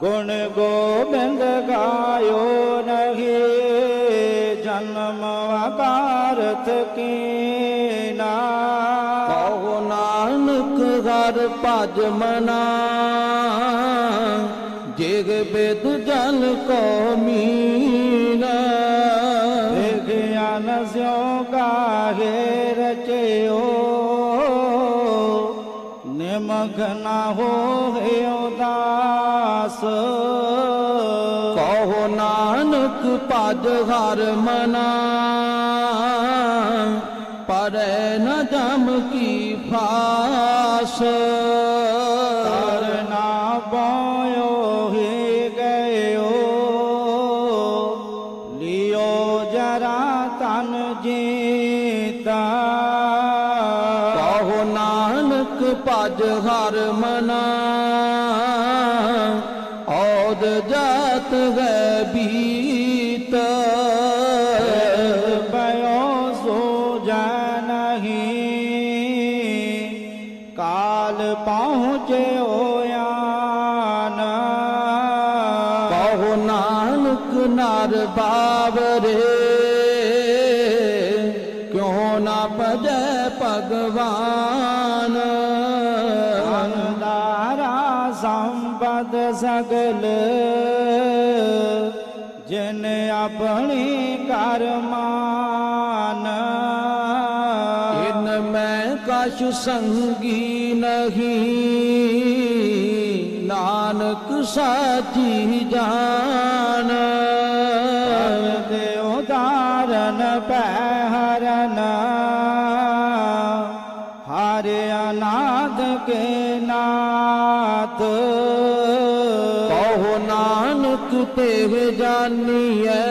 ਗੁਣ ਗੋਬਿੰਦ ਗਾਇਓ ਨਹੀਂ ਜਨਮ ਵਕਾਰਤ ਕੀਨਾ ਕਹੋ ਨਾਨਕ ਹਰ ਭਜ ਮਨਾ ਜਿਗ ਬਿਦ ਜਲ ਕੋ ਮੀਨਾ। ਵਿਗਿਆਨ ਸਿਉ ਕਾਹੇ ਰਚਿਓ ਨਿਮਖ ਨਾ ਹੋਏ ਉਦਾਸ ਕਹੋ ਨਾਨਕ ਭਜ ਹਰ ਮਨਾ। ਪਰੈ ਨ ਜਮ ਕੀ ਫਾਸ। ਕਹੋ ਨਾਨਕ ਨਰ ਬਾਵਰੇ। ਕਿਉ ਨਾ ਭਜੈ ਭਗਵਾਨ। ਅਨਦਾਰਾ ਸੰਪਦ ਸਗਲ ਜਿਨ ਆਪਣੀ ਕਰਮਾਨ ਇਨ ਮੈਂ ਕਛ ਸੰਗੀ ਨਹੀਂ। ਨਾਨਕ ਸਾਚੀ ਜਾਨ। ਦੇ ਉਦਾਰਨ ਪੈ ਹਰਨ ਹਰਿ ਅਨਾਦ ਕੇ ਨਾਤ ਕਹੋ ਨਾਨਕ ਤੇ ਜਾਨੀਐ।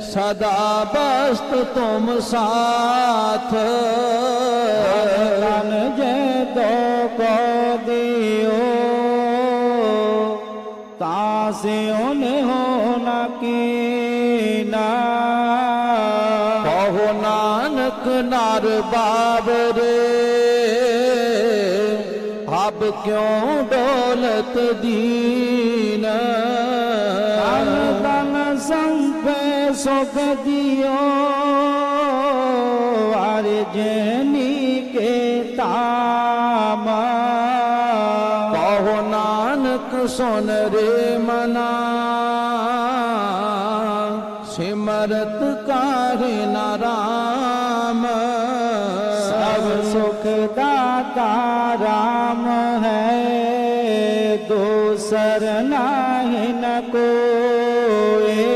ਸਦਾ ਬਸਤ ਤੁਮ ਸਾਥ। ਤਾਸਿਉ ਨੇ ਹੋ ਨ ਕਹੋ ਨਾਨਕ ਨਰ ਬਾਬਰੇ ਹਬ ਕਿਉ ਦੌਲਤ ਦੀਨ? ਤਨ ਤਨ ਸੰਪੈ ਸੁਖ ਦਿਓ। ਵਾਰ ਜਨੀ ਕੇ ਤਾਮ ਕਹੋ ਨਾਨਕ ਸੁਨ ਰੇ। ਸਿਮਰਤ ਕਾਰੇ ਨਾਰਾਮ ਸਭ ਸੁਖ ਦਾਤਾ ਰਾਮ ਹੈ। ਦੋਸਰ ਨਾਹੀ ਨ ਕੋਏ।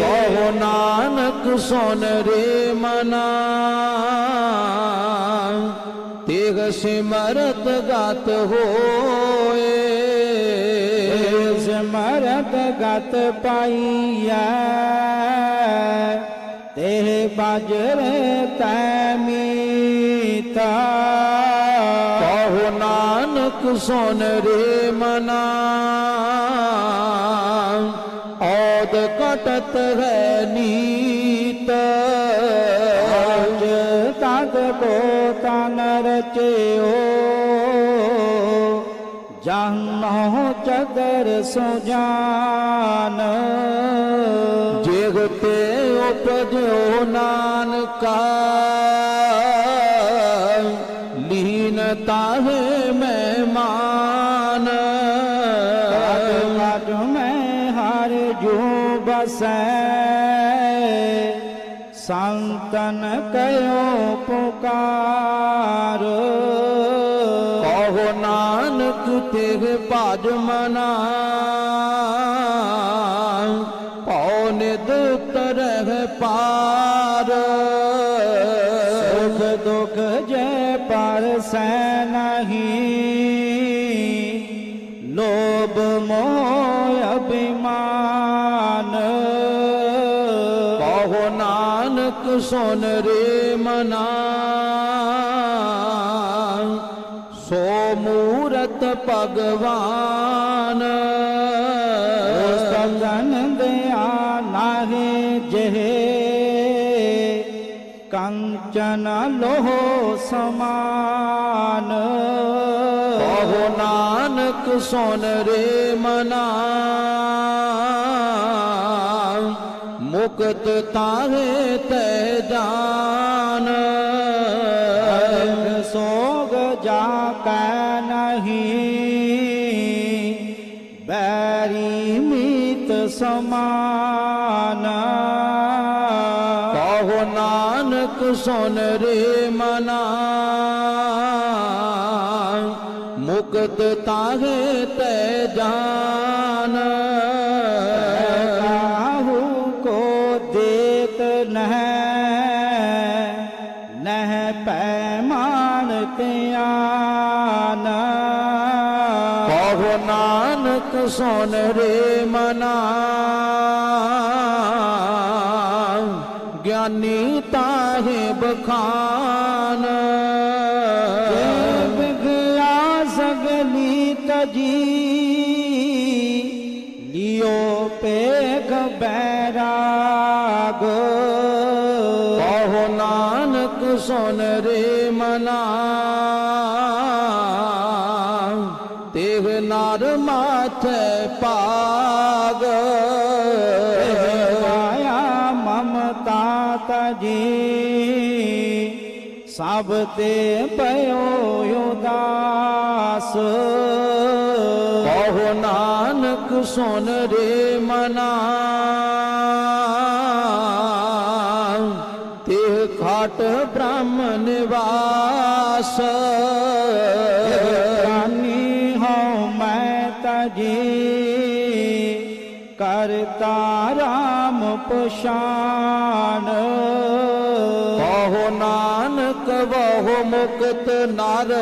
ਕਹੋ ਨਾਨਕ ਸੁਨ ਰੇ ਮਨਾ। ਤੇਗ ਸਿਮਰਤ ਗਤ ਹੋਏ। ਮਰਦ ਗਤ ਪਾਈਐ ਤੇ ਬਾਜਰੇ ਤੈ ਮੀਤਾ। ਕਹੋ ਨਾਨਕ ਸੁਨ ਰੇ ਮਨਾ, ਔਦ ਕਟਤ ਹੈ ਨੀਤ। ਅਜ ਤਦ ਕੋ ਤਨ ਰਚਿਓ ਜਾਨੋ ਚਦਰ ਸੁਜਾਨ ਜਿਗ ਤੇ ਉਪਜਿਓ ਨਾਨਕਾ। ਲੀਨ ਤਾਹੇ ਮਹਿਮਾਨ। ਕਦ ਮੈਂ ਹਰ ਜੋ ਬਸੈ। ਸੰਤਨ ਕਯੋ ਪੁਕਾਰ। ਭਜ ਮਨਾ। ਪਉ ਨਿਦ ਤਰਹਿ ਪਾਰ। ਸੁਖ ਦੁਖ ਜੈ ਪਰਸੈ ਨਹੀਂ। ਲੋਭ ਮੋਹ ਅਭਿਮਾਨ। ਕਹੋ ਨਾਨਕ ਸੁਨ ਰੇ ਮਨਾ। ਭਗਵਾਨ। ਸਤਨ ਦਿਆ ਨਾਹੀ ਜਿਹੇ ਕੰਚਨ ਲੋਹ ਸਮਾਨ। ਕਹੋ ਨਾਨਕ ਸੁਨ ਰੇ ਮਨਾ ਮੁਕਤ ਤਾਹੇ ਤੈ ਜਾਨ ਸੋਗ ਜਾ ਕੈ ਨਹੀਂ ਸਮਾਨ। ਕਹੋ ਨਾਨਕ ਸੁਨ ਰੇ ਮਨਾ। ਮੁਕਤ ਤਾਹੇ ਤੈ ਜਾਨ। ਕਾਹੂ ਕੋ ਦੇਤ ਨਹਿ। ਨਹਿ ਪੈਮਾਨ ਧਿਆਨ ਨਾਨਕ ਸੁਨ ਰੇ ਮਨਾ। ਗਿਆਨੀ ਤਾਹੇ ਬਖਾਨ। ਜੇ ਬਿਗਿਆ ਸਗਲੀ ਤਜੀ। ਲਿਓ ਪੇਗ ਬੈਰਾਗ। ਕਹੋ ਨਾਨਕ ਪਾਗ ਮਾਇਆ ਮਮਤਾ ਤਜੀ। ਸਭ ਤੇ ਪਇਓ ਉਦਾਸ। ਕਹੋ ਨਾਨਕ ਸੁਨ ਰੇ ਮਨਾ। ਖਾਟ ਬ੍ਰਹਮ ਨਿਵਾਸ। ਪਛਾਨ ਕਹੋ ਨਾਨਕ ਬਹੁ ਮੁਕਤ ਨਰ।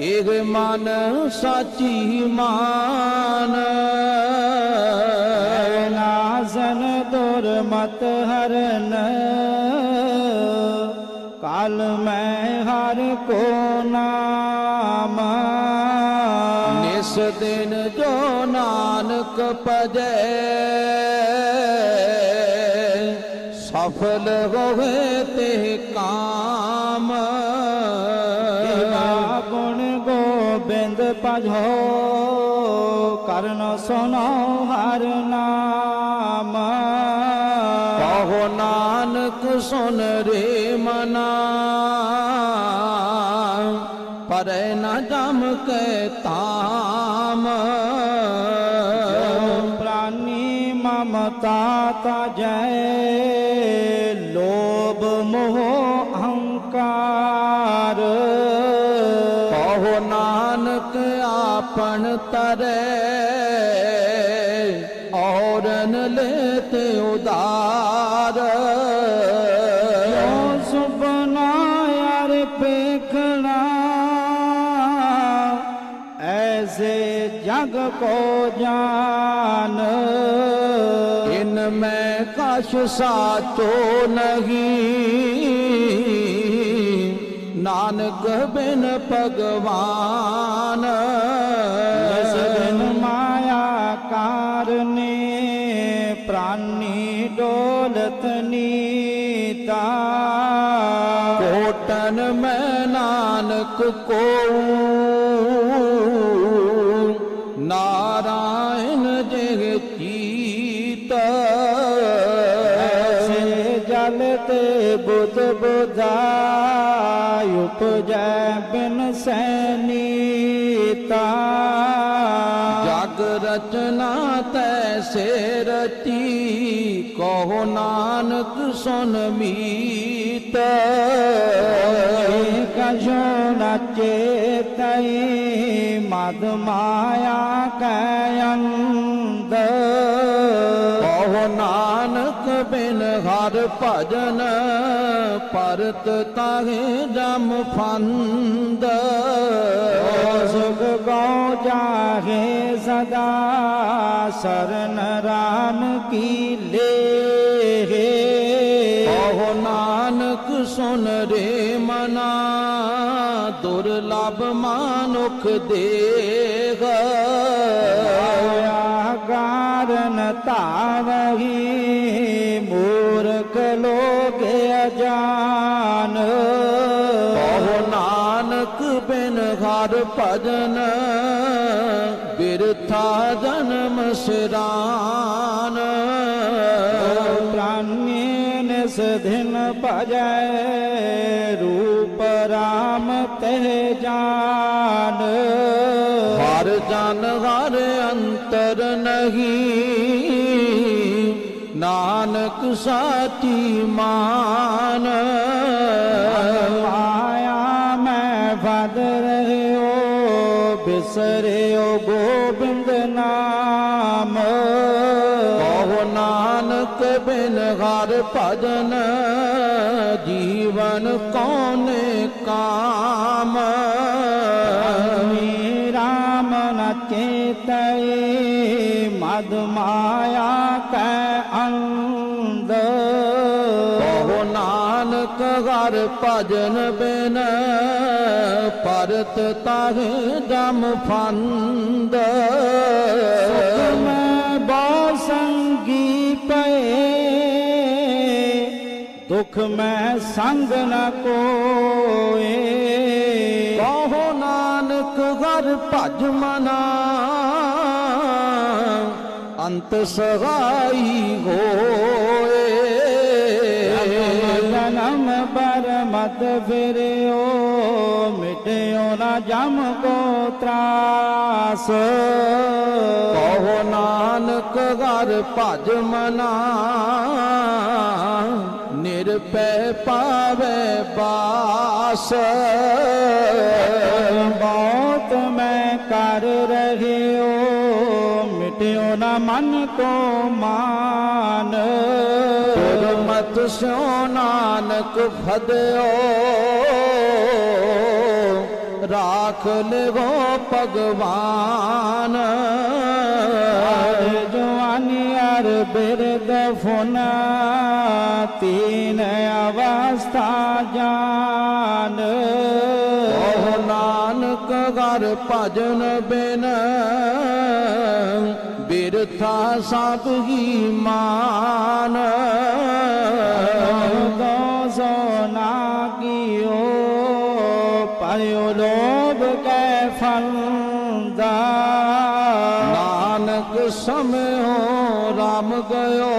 ਇਹ ਮਨ ਸਾਚੀ ਮਾਨ। ਨਾਜ਼ਨ ਦੁਰਮਤ ਹਰਨ। ਕਾਲ ਮੈਂ ਹਰ ਕੋ ਨਾਮ ਨਿਸ ਦਿਨ ਜੋ ਨਾਨਕ ਭਜੈ ਸਫਲ ਹੋਵੇ ਤੇ ਕਾਮ। ਦੇਵਾ ਗੁਣ ਗੋਬਿੰਦ ਭਜੋ ਕਰਨ ਸੁਨੋ ਹਰ ਨਾਮ। ਕਹੋ ਨਾਨਕ ਸੁਨ ਰੇ ਮਨਾ ਪਰੈ ਨਾ ਜਮ ਕੇ ਤਾਮ ਮਮਤਾ ਤਜੈ ਲੋਭ ਮੋਹ ਅਹੰਕਾਰ ਕਹੋ ਨਾਨਕ ਆਪਨ ਤਰੈ, ਔਰਨ ਲੈ ਉਦਾਰ। ਜੋ ਸੁਪਨਾ ਯਾਰ ਪੇਖਣਾ, ਐਸੇ ਜਗ ਕੋ ਜਾਨ। ਮੈਂ ਕਛ ਸਾਚੋ ਨਹੀਂ। ਨਾਨਕ ਬਿਨ ਭਗਵਾਨ ਮਾਇਆ ਕਾਰਨੇ ਪ੍ਰਾਨੀ ਡੋਲਤ ਨੀਤਾ। ਕੋਟਨ ਤੇ ਬੁੱਧ ਬੁਧਾਇ ਉਪਜੈ ਬਿਨ ਸੈਨੀਤਾ ਜਗ ਰਚਨਾ ਤੈਸੇ ਰਚੀ ਕਹੋ ਨਾਨਕ ਸੁਨ ਮੀਤ। ਕਜੋ ਨਚੇ ਬਿਨ ਹਰ ਭਜਨ ਪਰਤ ਤਾਹੇ ਜਮ ਫੰਦ। ਸੁਖ ਗੋ ਜਾਗੇ ਸਦਾ ਸਰਨ ਰਾਮ ਕੀ ਲੇ ਕਹੋ ਨਾਨਕ ਸੁਨ ਰੇ ਮਨਾ ਦੁਰਲਭ ਮਾਨੁਖ ਦੇਗ ਹੋਇਆ ਕਾਰਨ ਹਰ ਭਜਨ ਬਿਰਥਾ ਜਨਮ ਸਿਰਾਨ। ਪ੍ਰਾਨੀ ਨਿਸ ਦਿਨ ਭਜੈ ਰੂਪ ਰਾਮ ਤਹਿ ਜਾਨ। ਹਰ ਜਨ ਹਰ ਅੰਤਰ ਨਹੀਂ ਨਾਨਕ ਸਾਚੀ ਮਾਨ। ਬਿਸਰਿਓ ਗੋਬਿੰਦ ਨਾਮ। ਕਹੋ ਨਾਨਕ ਬਿਨ ਹਰ ਭਜਨ, ਜੀਵਨ ਕੌਨੇ ਕਾਮ। ਮੀ ਰਾਮ ਨ ਚੇਤਈ ਮਦ ਮਾਇਆ ਕੈ ਹਰ ਭਜਨ ਬਿਨ ਪਰਤ ਤਾਹੇ ਦਮ ਫੰਦ। ਮੈਂ ਬਹੁ ਸੰਗੀ ਪਏ, ਦੁਖ ਮੈਂ ਸੰਗ ਨ ਕੋਏ। ਕਹੋ ਨਾਨਕ ਹਰ ਭਜ ਮਨਾ, ਅੰਤ ਸਹਾਈ ਹੋਏ। ਬਰ ਮਤ ਫਿਰਿਓ, ਮਿਟਿਓ ਨਾ ਜਮ ਕੋ ਤਰਾਸ। ਕਹੋ ਨਾਨਕ ਹਰ ਭਜ ਮਨਾ ਨਿਰਪੈ ਪਾਵੇ ਬਾਸ। ਬਹੁਤ ਮੈਂ ਕਰ ਰਹਿਓ, ਮਿਟਿਓ ਨਾ ਮਨ ਕੋ ਮਾਨ। ਗੁਰਮਤਿ ਸਿਓ ਨਾਨਕ ਫਦਿਓ ਰਾਖ ਲਿਵੋ ਭਗਵਾਨ। ਜਵਾਨੀ ਅਰ ਬਿਰਦ ਫੁਨਾ ਤੀਨ ਅਵਸਥਾ ਜਾਨ। ਕਹੋ ਨਾਨਕ ਘਰ ਭਜਨ ਬਿਨ ਬਿਰਥਾ ਸਭ ਹੀ ਮਾਨ। ਕੈ ਫੰਦਾ ਨਾਨਕ ਸਮਿਓ, ਰਾਮ ਗਇਓ।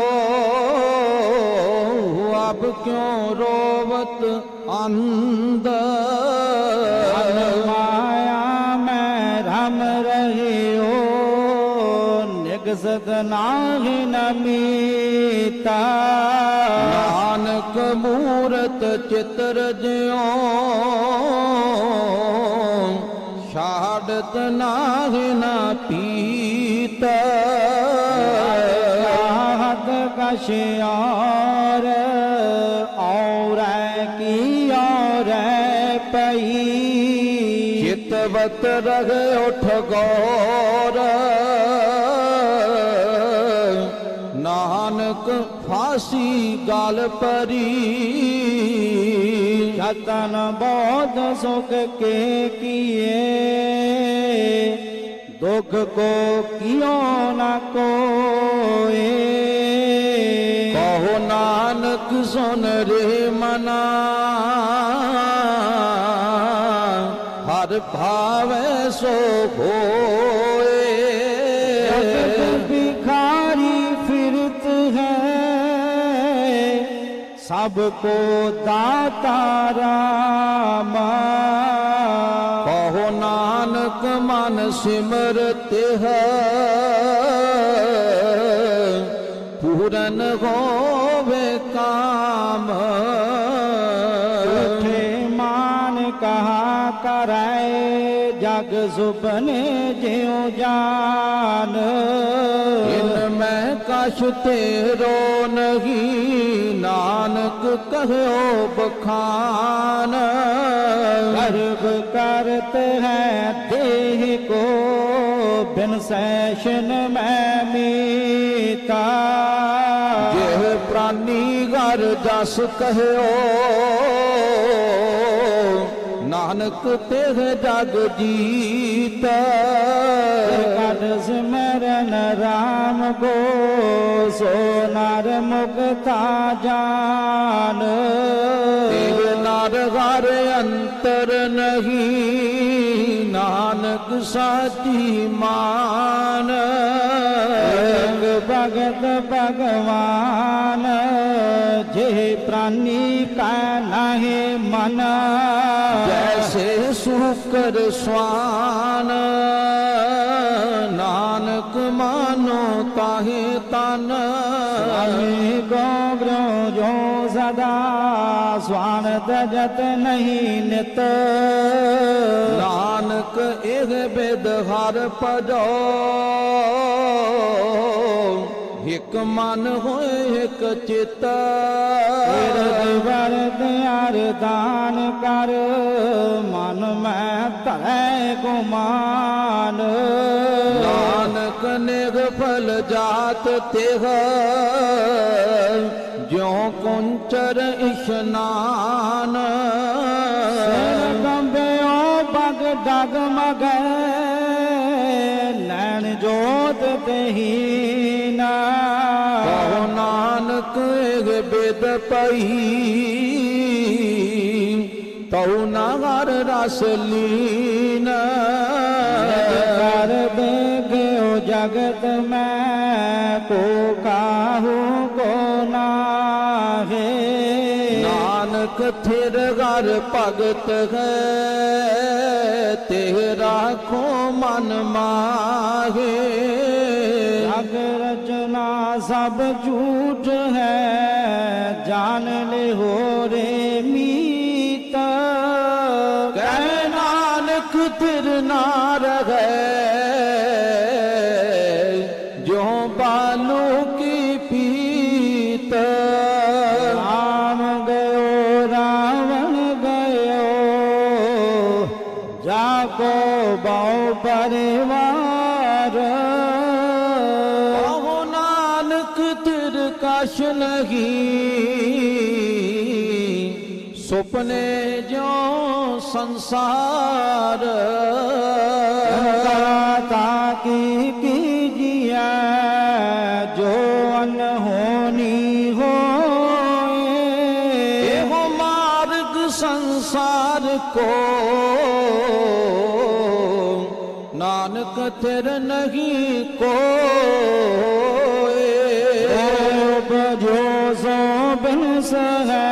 ਅਬ ਕਿਉ ਰੋਵਤ ਅੰਧ? ਮਾਇਆ ਮੈਂ ਰਮ ਰਹਿਓ। ਨਿਗਸਤ ਨਾਹੀ ਨਮੀਤਾ ਨਾਨਕ ਮੂਰਤ ਚਿਤਰ ਜਿਉ। ਛਾੜਤ ਨਾਹਿ ਨਾ ਪੀਤ ਚਾਹਤ ਕਛ ਔਰ ਔਰ ਕੀ ਔਰ ਪਈ ਚਿਤਵਤ ਰਹੇ ਉਠ ਗੌਰ ਨਾਨਕ ਫਾਸੀ ਗਲ ਪਰੀ ਜਤਨ ਬੋਧ ਸੁਖ ਕੇ ਕੀਏ ਦੁੱਖ ਕੋ ਕਿਉ ਨ ਕੋਏ। ਕਹੋ ਨਾਨਕ ਸੁਨ ਰੇ ਮਨਾ। ਹਰ ਭਾਵੈ ਸੋ ਹੋਏ। ਜਗਤ ਬਿਖਾਰੀ ਫਿਰਤ ਹੈ। ਸਭ ਕੋ ਦਾਤਾ ਰਾਮ। ਨਾਨਕ ਸਿਮਰਤ ਹੈ। ਪੂਰਨ ਹੋਵੇ ਕਾਮ। ਉਠੇ ਮਾਨ ਕਹਾ ਕਰੈ ਜਗ ਸੁਪਨੇ ਜਿਉ ਜਾਨ। ਇਨ ਤੇਰੋ ਨਹੀਂ ਨਾਨਕ ਕਹਿਓ ਬਖਾਨ। ਗਰਭ ਕਰਤ ਹੈ ਦੇਹ ਕੋ, ਬਿਨ ਸੈਸ਼ਨ ਮੈਂ ਮੀਤਾ। ਜਿਹ ਪ੍ਰਾਨੀ ਘਰ ਜਸ ਕਹਿਓ ਨਾਨਕ ਤੇਹ ਜਗ ਜੀਤ। ਕਦ ਸਿਮਰਨ ਰਾਮ ਕੋ ਸੋ ਨਰ ਮੁਕਤਾ ਜਾਨ। ਤੇਹ ਹਰ ਹਰ ਅੰਤਰ ਨਹੀਂ। ਨਾਨਕ ਸਾਚੀ ਮਾਨ। ਏਕ ਭਗਤ ਭਗਵਾਨ, ਜੇ ਪ੍ਰਾਨੀ ਕਾ ਨਾਹੀ ਮਨ। ਜੈਸੇ ਸੁਕਰ ਸਵਾਨ, ਨਾਨਕ ਮਾਨੋ ਤਾਹੇ ਤਨ। ਸਦਾ ਸਵਾਨ ਤਜਤ ਨਹੀਂ ਨਿਤ। ਨਾਨਕ ਇਹ ਬਿਦ ਹਰ ਭਜੋ। ਇਕ ਮਨ ਹੋਏ ਇਕ ਚਿਤ। ਤੇਰੇ ਵਰਦ ਅਰਦਾਨ ਕਰ। ਮਨ ਮੈਂ ਧਰੈ ਗੁਮਾਨ। ਨਾਨਕ ਨਿਗਫਲ ਜਾਤ ਤਿਹ। ਜਿਉ ਕੁੰਚਰ ਇਸ਼ਨਾਨ। ਸਿਰ ਕੰਬਿਓ ਬਗ ਡਗ ਮਗੈ ਨੈਣ ਜੋਤ ਤਹੀਨਾ ਕਹੋ ਨਾਨਕ ਇਹ ਬਿਦ ਪਈ, ਤਉ ਨਾ ਹਰ ਰਸ ਲੀਨ। ਕਰ ਦੇਗਿਓ ਜਗਤ ਮੈਂ ਕੋ ਥਿਰ ਭਗਤ ਹੈ, ਤੇਰਾ ਖੋ ਮਨ ਮਾਹੇ। ਜਗ ਰਚਨਾ ਸਭ ਝੂਠ ਹੈ, ਜਾਣ ਲੈ ਹੋ ਜਾ ਕੋ ਬਹੁ ਪਰਿਵਾਰ। ਕਹੋ ਨਾਨਕ ਤਿਰ ਕਛ ਨਹੀਂ। ਸੁਪਨੇ ਜੋ ਸੰਸਾਰ। ਕੀਜੀਐ ਜੋ ਅਨਹੋਨੀ ਹੋਏ। ਇਹੋ ਮਾਰਗ ਸੰਸਾਰ ਕੋ ਨਾਨਕ ਤਿਰ ਨਹੀਂ ਕੋਏ। ਰੂਪ ਜੋ ਸੋ ਬਿਨਸ ਹੈ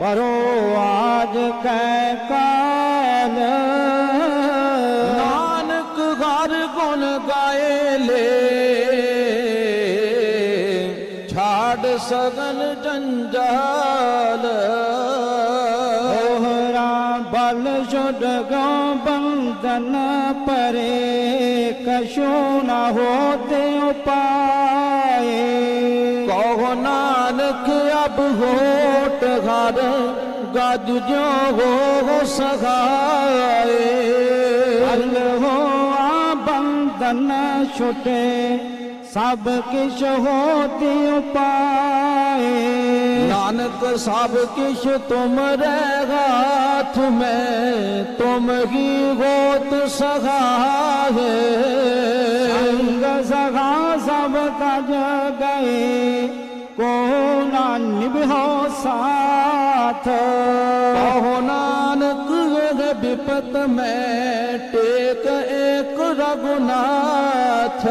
ਪਰੋ ਆਜ ਕੈ ਕਾਲ। ਨਾਨਕ ਹਰ ਗੁਣ ਗਾਏ ਲੈ ਛਾੜ ਸਗਲ ਜੰਜਾਲ नशो न होते उपाए कहो नानक अब होट घर गद जो हो सगाए हल हो बंधन छुटे सब किश होते उपाए नानक सब किश तुम रहेगा ہاتھ میں تم ہی گوت سگا ہے۔ سگا سب تج گئے۔ کونان نبھو ساتھ؟ کہو نانک بپت میں ٹیک ایک رگناتھ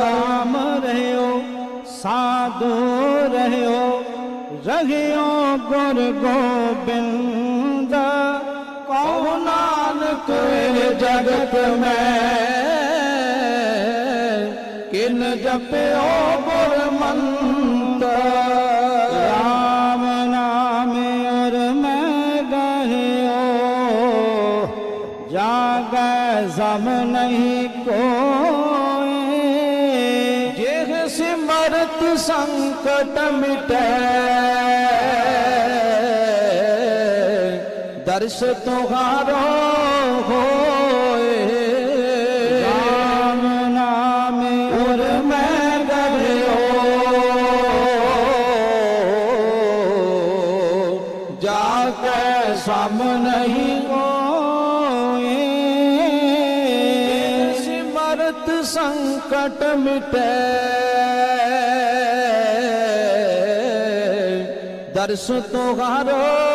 نام رہے ہو سادو رہے ہو رگیوں گر किन जगत में किन जपियो गुर मंत राम नाम अर मैं गयो जाग सम नहीं कोई जिह सिमरत संकट मिटे દર્શ તુહારો હોય રામ નામ ઉર મેં ગભર્યો જા કે સમ નહીં હોય સિમરત સંકટ મિટે દર્શ તુહારો